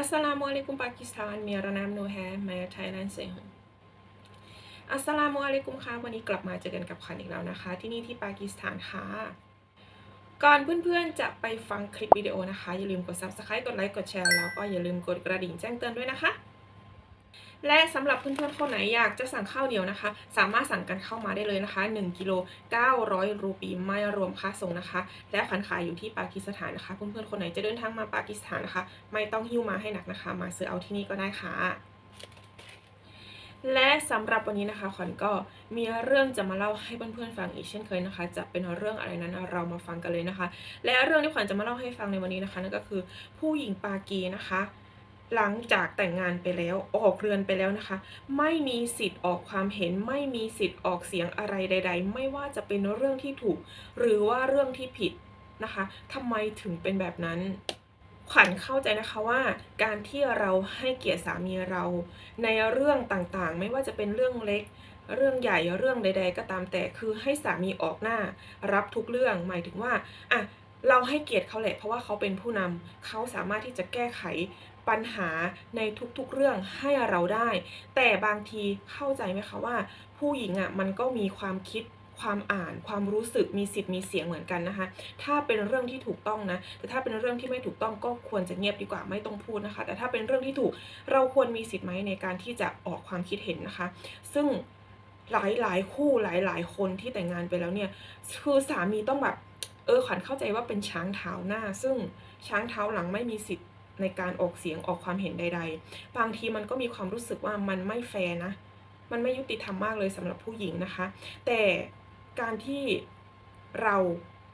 อัสสลามุอะลัยกุมปากีสถานมีรนามโนแฮมาไทยแลนด์เซฮงอัสสลามุอะลัยกุมค่ะวันนี้กลับมาเจอกันกับขวัญอีกแล้วนะคะ ที่นี่ที่ปากีสถานค่ะ ก่อนเพื่อนๆจะไปฟังคลิปวิดีโอนะคะ อย่าลืมกด subscribe กดไลค์กดแชร์แล้วก็อย่าลืมกดกระดิ่งแจ้งเตือนด้วยนะคะ และสำหรับเพื่อนๆคนไหนอยากจะสั่งข้าวเหนียวนะคะ สามารถสั่งกันเข้ามาได้เลยนะคะ1กิโล900 รูปีไม่รวมค่าส่งนะคะ และขวัญขายอยู่ที่ปากีสถานนะคะเพื่อนๆคนไหนจะเดินทางมาปากีสถานนะคะ ไม่ต้องหิ้วมาให้หนักนะคะ มาซื้อเอาที่นี่ก็ได้ค่ะและสำหรับวันนี้นะคะขวัญก็มีเรื่องจะมาเล่าให้เพื่อนๆฟังอีกเช่นเคยนะคะ จะเป็นเรื่องอะไรนั้นเรามาฟังกันเลยนะคะ และเรื่องที่ขวัญจะมาเล่าให้ฟังในวันนี้นะคะนั่นก็คือผู้หญิงปากีนะคะ หลังจากแต่งงานไปแล้วออกเรือนไปแล้วนะคะ ไม่มีสิทธิ์ออกความเห็น ไม่มีสิทธิ์ออกเสียงอะไรใด ๆ ไม่ว่าจะเป็นเรื่องที่ถูก หรือว่าเรื่องที่ผิดนะคะทำไมถึงเป็นแบบนั้นขวัญเข้าใจนะคะว่าการที่เราให้เกียรติสามีเรา ในเรื่องต่างๆ ไม่ว่าจะเป็นเรื่องเล็ก เรื่องใหญ่เรื่องใด ๆ ก็ตามแต่คือให้สามีออกหน้า รับทุกเรื่องหมายถึงว่าอะเราให้เกียรติเขาแหละเพราะว่าเขาเป็นผู้นำเขาสามารถที่จะแก้ไข ปัญหาในทุกๆเรื่องให้เราได้ แต่บางทีเข้าใจไหมคะว่า ผู้หญิงอะมันก็มีความคิดความอ่านความรู้สึกมีสิทธิ์มีเสียงเหมือนกันนะคะ ถ้าเป็นเรื่องที่ถูกต้องนะ แต่ถ้าเป็นเรื่องที่ไม่ถูกต้องก็ควรจะเงียบดีกว่าไม่ต้องพูดนะคะ แต่ถ้าเป็นเรื่องที่ถูกเราควรมีสิทธิ์ไหมในการที่จะออกความคิดเห็นนะคะ ซึ่งหลายหลายๆคู่หลายหลายๆคนที่แต่งงานไปแล้วเนี่ย คือสามีต้องแบบเออขวัญเข้าใจว่าเป็นช้างเท้าหน้า ซึ่งช้างเท้าหลังไม่มีสิทธิ์ ในการออกเสียงออกความเห็นใด ๆ บางทีมันก็มีความรู้สึกว่ามันไม่แฟร์นะ มันไม่ยุติธรรมมากเลยสำหรับผู้หญิงนะคะ แต่การที่เรา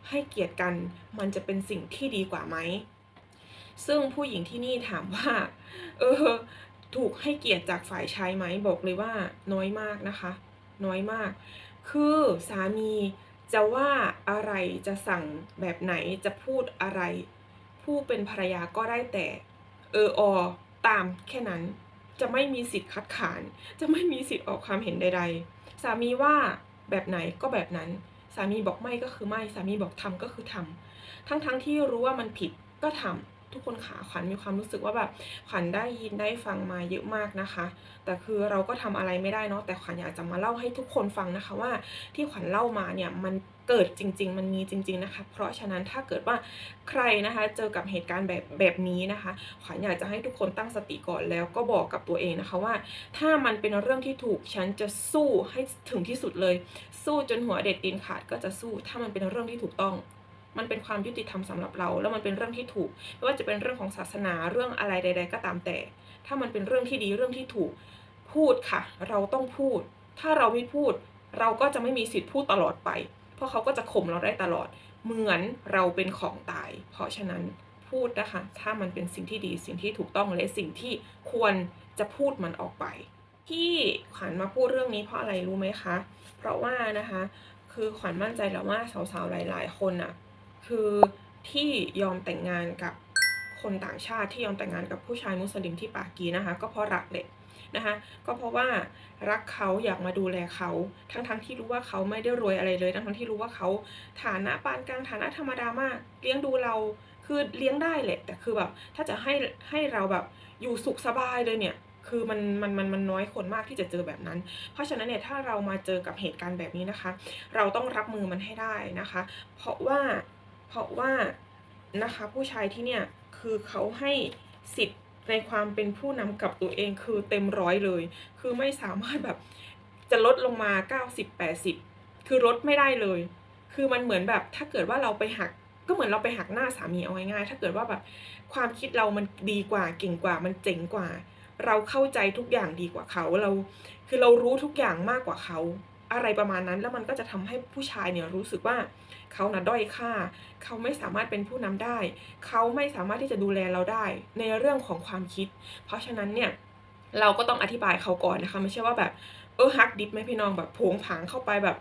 ให้เกียรติกันมันจะเป็นสิ่งที่ดีกว่าไหม ซึ่งผู้หญิงที่นี่ถามว่า เออ ถูกให้เกียรติจากฝ่ายชายไหม บอกเลยว่าน้อยมากนะคะ น้อยมาก คือสามีจะว่าอะไรจะสั่งแบบไหนจะพูดอะไร ผู้เป็นภรรยาก็ได้แต่เอออตามแค่นั้นจะไม่มีสิทธิ์คัดขาน จะไม่มีสิทธิ์ออกความเห็นใด ๆ สามีว่าแบบไหนก็แบบนั้น สามีบอกไม่ก็คือไม่ สามีบอกทำก็คือทำทั้งๆทที่รู้ว่ามันผิดก็ทำ ทุกคนขาขวัญมีความรู้สึกว่าแบบขวัญได้ยินได้ฟังมาเยอะมากนะคะ แต่คือเราก็ทำอะไรไม่ได้เนาะแต่ขวัญอยากจะมาเล่าให้ทุกคนฟังนะคะว่าที่ขวัญเล่ามาเนี่ยมันเกิดจริง ๆ มันมีจริง ๆนะคะ เพราะฉะนั้นถ้าเกิดว่าใครนะคะ เจอกับเหตุการณ์แบบแบบนี้นะคะขวัญอยากจะให้ทุกคนตั้งสติก่อนแล้วก็บอกกับตัวเองนะคะว่า ถ้ามันเป็นเรื่องที่ถูกฉันจะสู้ให้ถึงที่สุดเลย สู้จนหัวเด็ดตีนขาดก็จะสู้ ถ้ามันเป็นเรื่องที่ถูกต้อง มันเป็นความยุติธรรมสำหรับเรา แล้วมันเป็นเรื่องที่ถูกไม่ว่าจะเป็นเรื่องของศาสนาเรื่องอะไรใด ๆ ก็ตามแต่ ถ้ามันเป็นเรื่องที่ดีเรื่องที่ถูกพูดค่ะ เราต้องพูด ถ้าเราไม่พูด เราก็จะไม่มีสิทธิ์พูดตลอดไป เพราะเขาก็จะข่มเราได้ตลอด เหมือนเราเป็นของตาย เพราะฉะนั้นพูดนะคะ ถ้ามันเป็นสิ่งที่ดีสิ่งที่ถูกต้องและสิ่งที่ควรจะพูดมันออกไป ที่ขวัญมาพูดเรื่องนี้เพราะอะไรรู้ไหมคะ เพราะว่านะคะ คือขวัญมั่นใจแล้วว่าสาวๆหลาย ๆ คนอะ คือที่ยอมแต่งงานกับคนต่างชาติที่ยอมแต่งงานกับผู้ชายมุสลิมที่ปากีนะคะ ก็เพราะรักแหละนะคะก็เพราะว่ารักเขาอยากมาดูแลเขา ทั้งๆที่รู้ว่าเขาไม่ได้รวยอะไรเลย ทั้งๆที่รู้ว่าเขาฐานะปานกลางฐานะธรรมดามาก เลี้ยงดูเราคือเลี้ยงได้แหละ แต่คือแบบถ้าจะให้ให้เราแบบอยู่สุขสบายเลยเนี่ยคือมันมันมันมันน้อยคนมากที่จะเจอแบบนั้น เพราะฉะนั้นเนี่ยถ้าเรามาเจอกับเหตุการณ์แบบนี้นะคะ เราต้องรับมือมันให้ได้นะคะ เพราะว่า เพราะว่านะคะผู้ชายที่เนี่ยคือเขาให้สิทธิ์ในความเป็นผู้นำกับตัวเองคือเต็มร้อยเลย คือไม่สามารถแบบจะลดลงมา 90 80 คือลดไม่ได้เลย คือมันเหมือนแบบถ้าเกิดว่าเราไปหักก็เหมือนเราไปหักหน้าสามีเอาง่ายๆถ้าเกิดว่าแบบความคิดเรามันดีกว่าเก่งกว่ามันเจ๋งกว่า เราเข้าใจทุกอย่างดีกว่าเขาเรา คือเรารู้ทุกอย่างมากกว่าเขา อะไรประมาณนั้น แล้วมันก็จะทำให้ผู้ชายเนี่ยรู้สึกว่าเขาน่ะด้อยค่า เขาไม่สามารถเป็นผู้นำได้ เขาไม่สามารถที่จะดูแลเราได้ในเรื่องของความคิด เพราะฉะนั้นเนี่ยเราก็ต้องอธิบายเขาก่อนนะคะไม่ใช่ว่าแบบเออฮักดิบไหมพี่น้องแบบผงผางเข้าไปแบบ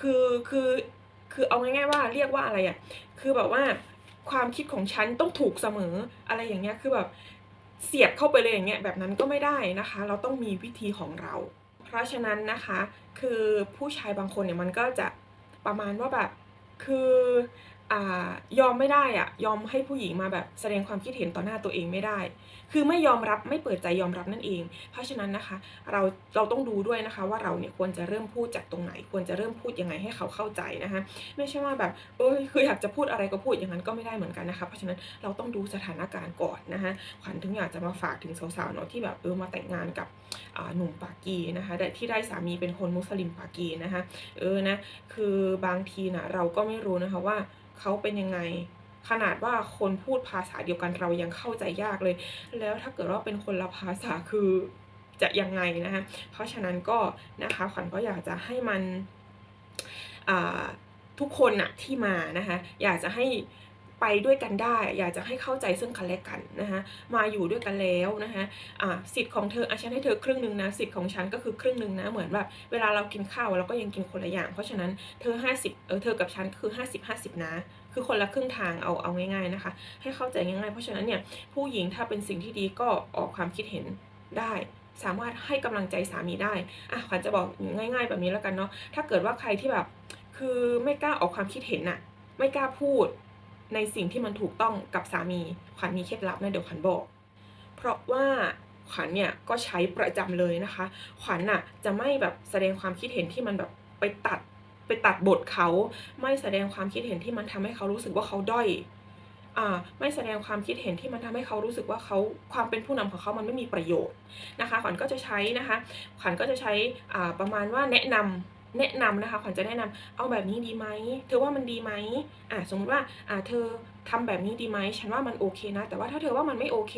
คือคือคือเอาง่ายๆว่าเรียกว่าอะไรอะ่ะคือแบบว่าความคิดของฉันต้องถูกเสมออะไรอย่างเงี้ยคือแบบเสียบเข้าไปเลยอย่างเงี้ยแบบนั้นก็ไม่ได้นะคะ เราต้องมีวิธีของเรา เพราะฉะนั้นนะคะ คือผู้ชายบางคนเนี่ยมันก็จะประมาณว่าแบบคือ ยอมไม่ได้อะยอมให้ผู้หญิงมาแบบแสดงความคิดเห็นต่อหน้าตัวเองไม่ได้ คือไม่ยอมรับไม่เปิดใจยอมรับนั่นเอง เพราะฉะนั้นนะคะ เราเราต้องดูด้วยนะคะ ว่าเราเนี่ยควรจะเริ่มพูดจากตรงไหน ควรจะเริ่มพูดยังไงให้เขาเข้าใจนะคะไม่ใช่ว่าแบบเอ้ยคืออยากจะพูดอะไรก็พูดอย่างนั้นก็ไม่ได้เหมือนกันนะคะ เพราะฉะนั้นเราต้องดูสถานการณ์ก่อนนะคะขวัญถึงอยากจะมาฝากถึงสาวๆเนาะที่แบบเออมาแต่งงานกับหนุ่มปากีนะคะที่ได้สามีเป็นคนมุสลิมปากีนะคะเออนะคือบางทีนะเราก็ไม่รู้นะคะว่า เขาเป็นยังไง ขนาดว่าคนพูดภาษาเดียวกันเรายังเข้าใจยากเลย แล้วถ้าเกิดว่าเป็นคนละภาษาคือจะยังไงนะคะเพราะฉะนั้นก็นะคะขวัญก็อยากจะให้มันทุกคนนะที่มานะคะอยากจะให้ ไปด้วยกันได้ อยากจะให้เข้าใจซึ่งกันและกันนะคะมาอยู่ด้วยกันแล้วนะคะอ่าสิทธิ์ของเธออฉันให้เธอครึ่งหนึ่งนะสิทธิ์ของฉันก็คือครึ่งหนึ่งนะเหมือนแบบเวลาเรากินข้าวเราก็ยังกินคนละอย่าง เพราะฉะนั้นเธอ 50เออเธอกับฉันคือ 50 50 นะคือคนละครึ่งทางเอาเอาง่ายๆนะคะ ให้เข้าใจง่ายๆ เพราะฉะนั้นเนี่ยผู้หญิงถ้าเป็นสิ่งที่ดีก็ออกความคิดเห็นได้สามารถให้กำลังใจสามีได้อะขวัญจะบอกง่าย ๆ แบบนี้แล้วกันเนาะ ถ้าเกิดว่าใครที่แบบ คือไม่กล้าออกความคิดเห็นน่ะไม่กล้าพูด ในสิ่งที่มันถูกต้องกับสามี ขวัญมีเคล็ดลับนะเดี๋ยวขวัญบอก เพราะว่าขวัญเนี่ยก็ใช้ประจำเลยนะคะ ขวัญน่ะจะไม่แบบแสดงความคิดเห็นที่มันแบบไปตัดไปตัดบทเขา ไม่แสดงความคิดเห็นที่มันทำให้เขารู้สึกว่าเขาด้อยอ่าไม่แสดงความคิดเห็นที่มันทำให้เขารู้สึกว่าเขาความเป็นผู้นำของเขามันไม่มีประโยชน์นะคะ ขวัญก็จะใช้นะคะ ขวัญก็จะใช้อ่าประมาณว่าแนะนำ แนะนำนะคะขวัญจะแนะนำเอาแบบนี้ดีไหมเธอว่ามันดีไหมอ่าสมมติว่าอ่าเธอทำแบบนี้ดีไหมฉันว่ามันโอเคนะ แต่ว่าถ้าเธอว่ามันไม่โอเค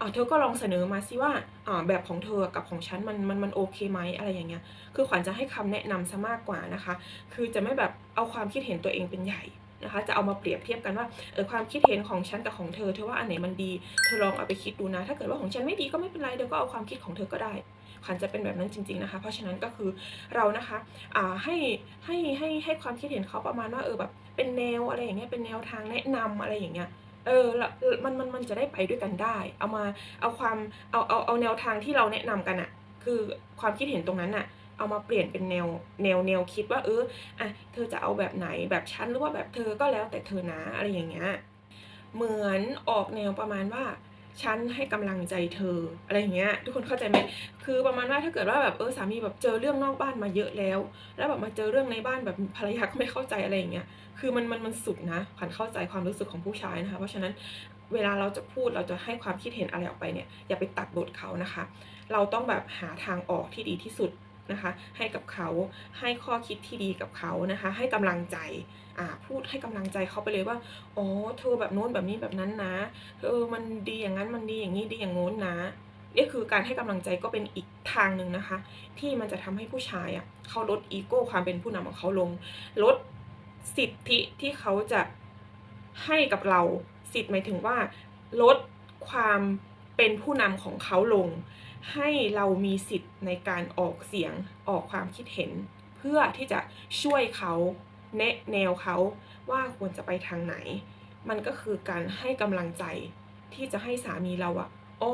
อ่าเธอก็ลองเสนอมาสิว่าอ่าแบบของเธอกับของฉันมันมันมันโอเคไหมอะไรอย่างเงี้ยคือขวัญจะให้คำแนะนำซะมากกว่านะคะ คือจะไม่แบบเอาความคิดเห็นตัวเองเป็นใหญ่นะคะจะเอามาเปรียบเทียบกันว่าเออความคิดเห็นของฉันกับของเธอเธอว่าอันไหนมันดี เธอลองเอาไปคิดดูนะ ถ้าเกิดว่าของฉันไม่ดีก็ไม่เป็นไรเดี๋ยวก็เอาความคิดของเธอก็ได้ ขวัญจะเป็นแบบนั้นจริง ๆนะคะ เพราะฉะนั้นก็คือเรานะคะอ่าให้ให้ให้ให้ความคิดเห็นเขาประมาณว่าเออแบบเป็นแนวอะไรอย่างเงี้ยเป็นแนวทางแนะนำอะไรอย่างเงี้ยเออมันมันมันจะได้ไปด้วยกันได้ เอามาเอาความเอาเอาเอาแนวทางที่เราแนะนำกันอะคือความคิดเห็นตรงนั้นอะเอามาเปลี่ยนเป็นแนวแนวแนวคิดว่า เอออะเธอจะเอาแบบไหนแบบฉันหรือว่าแบบเธอก็แล้วแต่เธอนะอะไรอย่างเงี้ยเหมือนออกแนวประมาณว่า ฉันให้กำลังใจเธอ อะไรอย่างเงี้ย ทุกคนเข้าใจไหมคือประมาณว่าถ้าเกิดว่าแบบเออสามีแบบเจอเรื่องนอกบ้านมาเยอะแล้ว แล้วแบบมาเจอเรื่องในบ้านแบบภรรยาก็ไม่เข้าใจอะไรอย่างเงี้ย คือมันมันมันสุดนะขวัญเข้าใจความรู้สึกของผู้ชายนะคะ เพราะฉะนั้นเวลาเราจะพูดเราจะให้ความคิดเห็นอะไรออกไปเนี่ยอย่าไปตัดบทเขานะคะ เราต้องแบบหาทางออกที่ดีที่สุด นะคะ ให้กับเขาให้ข้อคิดที่ดีกับเขานะคะ ให้กำลังใจอ่าพูดให้กำลังใจเขาไปเลยว่าอ๋อเธอแบบโน้นแบบนี้แบบนั้นนะเออมันดีอย่างนั้นมันดีอย่างนี้ดีอย่างโน้นนะนี่คือการให้กำลังใจก็เป็นอีกทางหนึ่งนะคะ ที่มันจะทำให้ผู้ชายอะเขาลดอีโก้ความเป็นผู้นำของเขาลง ลดสิทธิที่เขาจะให้กับเราสิทธิ์หมายถึงว่า ลดความเป็นผู้นำของเขาลง ให้เรามีสิทธิ์ในการออกเสียงออกความคิดเห็น เพื่อที่จะช่วยเขาแนะแนวเขาว่าควรจะไปทางไหน มันก็คือการให้กำลังใจที่จะให้สามีเราอะโอ๋อ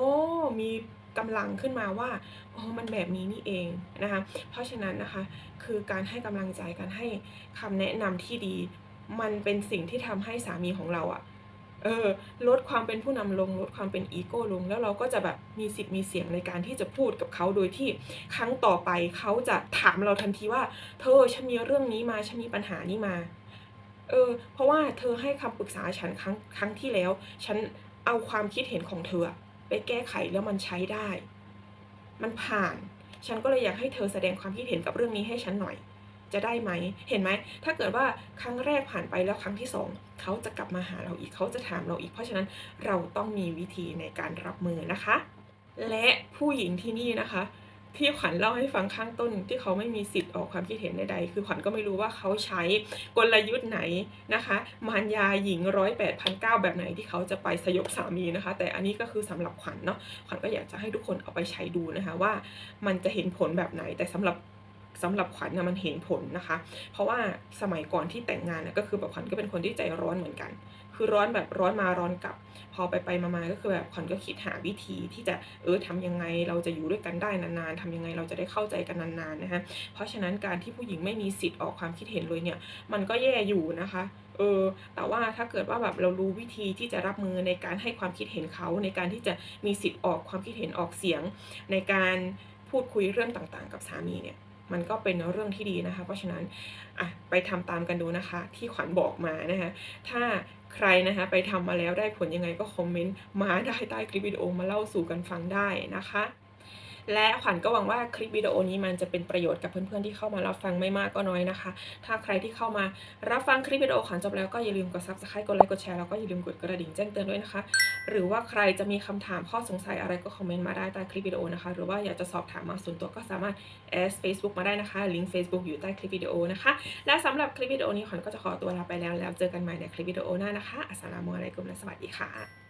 มีกำลังขึ้นมาว่าอ๋อมันแบบนี้นี่เองนะคะ เพราะฉะนั้นนะคะคือการให้กำลังใจการให้คำแนะนำที่ดี มันเป็นสิ่งที่ทำให้สามีของเราอะ เออลดความเป็นผู้นำลงลดความเป็นอีโก้ลง แล้วเราก็จะแบบมีสิทธิ์มีเสียงในการที่จะพูดกับเขาโดยที่ครั้งต่อไปเขาจะถามเราทันทีว่า เธอฉันมีเรื่องนี้มาฉันมีปัญหานี้มา เออ เพราะว่าเธอให้คำปรึกษาฉันครั้งครั้งที่แล้ว ฉันเอาความคิดเห็นของเธอ ไปแก้ไขแล้วมันใช้ได้ มันผ่าน ฉันก็เลยอยากให้เธอแสดงความคิดเห็นกับเรื่องนี้ให้ฉันหน่อย จะได้ไหม เห็นไหม ถ้าเกิดว่าครั้งแรกผ่านไปแล้วครั้งที่สองเขาจะกลับมาหาเราอีก เขาจะถามเราอีก เพราะฉะนั้นเราต้องมีวิธีในการรับมือนะคะ และผู้หญิงที่นี่นะคะ ที่ขวัญเล่าให้ฟังข้างต้นที่เขาไม่มีสิทธิ์ออกความคิดเห็นใดๆ คือขวัญก็ไม่รู้ว่าเขาใช้กลยุทธ์ไหนนะคะ มารยาหญิงร้อยแปดพันเก้าแบบไหนที่เขาจะไปสยบสามีนะคะ แต่อันนี้ก็คือสำหรับขวัญเนาะ ขวัญก็อยากจะให้ทุกคนเอาไปใช้ดูนะคะว่า มันจะเห็นผลแบบไหน แต่สำหรับ สำหรับขวัญนะมันเห็นผลนะคะ เพราะว่าสมัยก่อนที่แต่งงานนะก็คือแบบขวัญก็เป็นคนที่ใจร้อนเหมือนกัน คือร้อนแบบร้อนมาร้อนกลับ พอไปไปมาๆก็คือแบบขวัญก็คิดหาวิธีที่จะเออทำยังไงเราจะอยู่ด้วยกันได้นานๆทำยังไงเราจะได้เข้าใจกันนานๆนะคะเพราะฉะนั้นการที่ผู้หญิงไม่มีสิทธิ์ออกความคิดเห็นเลยเนี่ย มันก็แย่อยู่นะคะเออแต่ว่าถ้าเกิดว่าแบบเรารู้วิธีที่จะรับมือในการให้ความคิดเห็นเขาในการที่จะมีสิทธิ์ออกความคิดเห็นออกเสียง ในการพูดคุยเรื่องต่างๆ กับสามีเนี่ย มันก็เป็นเรื่องที่ดีนะคะ เพราะฉะนั้นอะไปทำตามกันดูนะคะ ที่ขวัญบอกมานะคะ ถ้าใครนะคะไปทำมาแล้วได้ผลยังไงก็คอมเมนต์มาได้ใต้คลิปวิดีโอมาเล่าสู่กันฟังได้นะคะ และขวัญก็หวังว่าคลิปวิดีโอนี้มันจะเป็นประโยชน์กับเพื่อนๆที่เข้ามารับฟังไม่มากก็น้อยนะคะ ถ้าใครที่เข้ามารับฟังคลิปวิดีโอขวัญจบแล้วก็อย่าลืมกด subscribe กดไลค์กดแชร์แล้วก็อย่าลืมกดกระดิ่งแจ้งเตือนด้วยนะคะ หรือว่าใครจะมีคำถามข้อสงสัยอะไรก็คอมเมนต์มาได้ใต้คลิปวิดีโอนะคะ หรือว่าอยากจะสอบถามมาส่วนตัวก็สามารถ s Facebook มาได้นะคะลิงก์ Facebook อยู่ใต้คลิปวิดีโอนะคะ และสำหรับคลิปวิดีโอนี้ขวัญก็จะขอตัวลาไปแล้วแล้วเจอกันใหม่ในคลิปวิดีโอหน้านะคะอัสสลามุอะลัยกุมและสวัสดีค่ะ